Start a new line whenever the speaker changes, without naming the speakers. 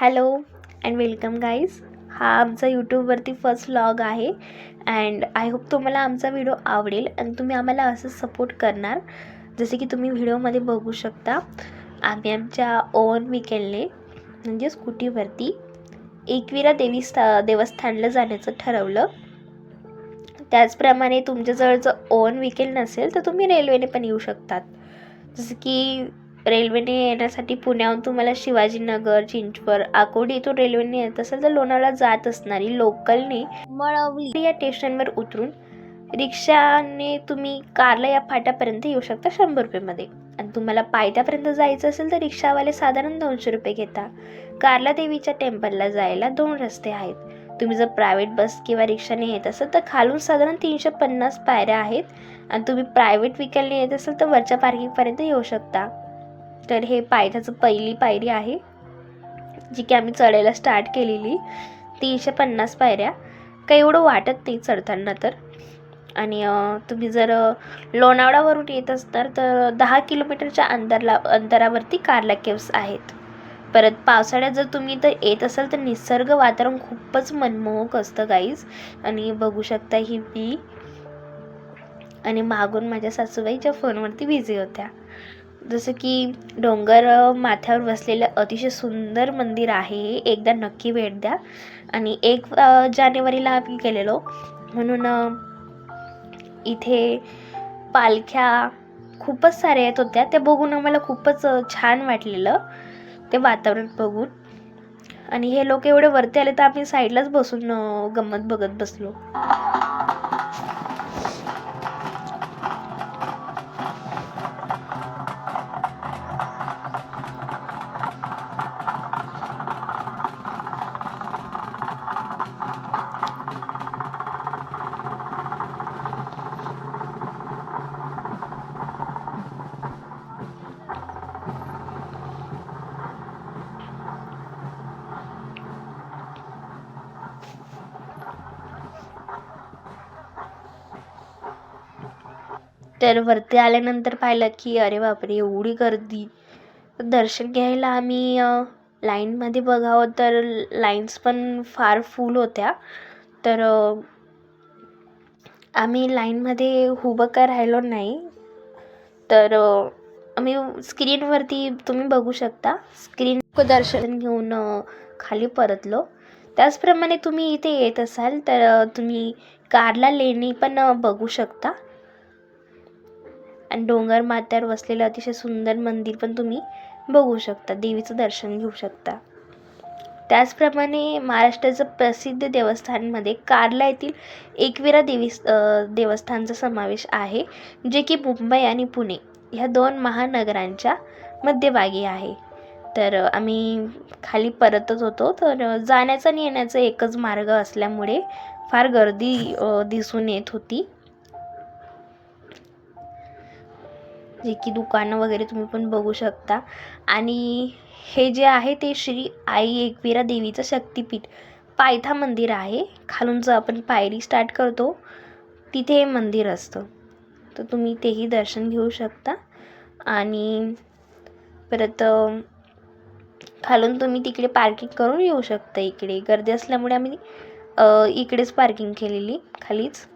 Hello and welcome guys. हा आमचा यूट्यूबवरती फर्स्ट व्लॉग आहे अँड आय होप तुम्हाला आमचा व्हिडिओ आवडेल आणि तुम्ही आम्हाला असं सपोर्ट करणार. जसे की तुम्ही व्हिडिओमध्ये बघू शकता आम्ही आमच्या ओन विकेंडने म्हणजे स्कूटीवरती एकविरा देवी स्था देवस्थानला जाण्याचं ठरवलं. त्याचप्रमाणे तुमच्याजवळ जर ओन व्हेकल नसेल तर तुम्ही रेल्वेने पण येऊ शकतात. जसं की रेल्वेने येण्यासाठी पुण्याहून तुम्हाला शिवाजीनगर चिंचवड आकोडी इथून रेल्वेने येत असेल तर लोणावळा जात असणारी लोकलने मळवली. या स्टेशनवर उतरून रिक्षाने तुम्ही कारला या फाट्यापर्यंत येऊ शकता शंभर रुपयेमध्ये. आणि तुम्हाला पायथ्यापर्यंत जायचं असेल तर रिक्षावाले साधारण दोनशे रुपये घेता. कारला देवीच्या टेम्पलला जायला दोन रस्ते आहेत. तुम्ही जर प्रायव्हेट बस किंवा रिक्षाने येत असाल तर खालून साधारण तीनशे पन्नास पायऱ्या आहेत. आणि तुम्ही प्रायव्हेट व्हेकलने येत असाल तर वरच्या पार्किंगपर्यंत येऊ शकता. तर हे पायथ्याचं पहिली पायरी आहे जी की आम्ही चढायला स्टार्ट केलेली. तीनशे पन्नास पायऱ्या. काही एवढं वाटत नाही चढताना तर. आणि तुम्ही जर लोणावळावरून येत असणार तर दहा किलोमीटरच्या अंतरला अंतरावरती कार्ला केव्स आहेत. परत पावसाळ्यात जर तुम्ही तर येत असाल तर निसर्ग वातावरण खूपच मनमोहक असतं गाईज आणि बघू शकता ही मी आणि मागून माझ्या सासूबाईच्या फोनवरती बिझी होत्या. जसं की डोंगर माथ्यावर बसलेलं अतिशय सुंदर मंदिर आहे हे. एकदा नक्की भेट द्या. आणि एक जानेवारीला आम्ही गेलेलो. म्हणून इथे पालख्या खूपच साऱ्या येत होत्या. त्या बघून आम्हाला खूपच छान वाटलेलं ते वातावरण बघून. आणि हे लोक एवढे वरती आले तर आम्ही साईडलाच बसून गंमत बघत बसलो. तर वरती आल्यानंतर पाहिलं की अरे बापरे एवढी गर्दी. दर्शन घ्यायला आम्ही लाईनमध्ये बघावं तर लाईन्स पण फार फुल होत्या. तर आम्ही लाईनमध्ये उभं काय राहिलो नाही. तर आम्ही स्क्रीनवरती तुम्ही बघू शकता. स्क्रीन दर्शन घेऊन खाली परतलो. त्याचप्रमाणे तुम्ही इथे येत असाल तर तुम्ही कारला लेणी पण बघू शकता. आणि डोंगर माथ्यावर वसलेलं अतिशय सुंदर मंदिर पण तुम्ही बघू शकता देवीचं दर्शन घेऊ शकता. त्याचप्रमाणे महाराष्ट्राचं प्रसिद्ध देवस्थानमध्ये कार्ला येथील एकविरा देवी देवस्थानचा समावेश आहे जे की मुंबई आणि पुणे ह्या दोन महानगरांच्या मध्यभागी आहे. तर आम्ही खाली परतच होतो तर जाण्याचा आणि येण्याचा एकच मार्ग असल्यामुळे फार गर्दी दिसून येत होती. जे की दुकानं वगैरे तुम्ही पण बघू शकता. आणि हे जे आहे ते श्री आई एकविरा देवीचं शक्तिपीठ. पायथा मंदिर आहे. खालून जर आपण पायरी स्टार्ट करतो तिथे हे मंदिर असतं. तर तुम्ही तेही दर्शन घेऊ शकता. आणि परत खालून तुम्ही तिकडे पार्किंग करून येऊ शकता इकडे. गर्दी असल्यामुळे आम्ही इकडेच पार्किंग केलेली खालीच.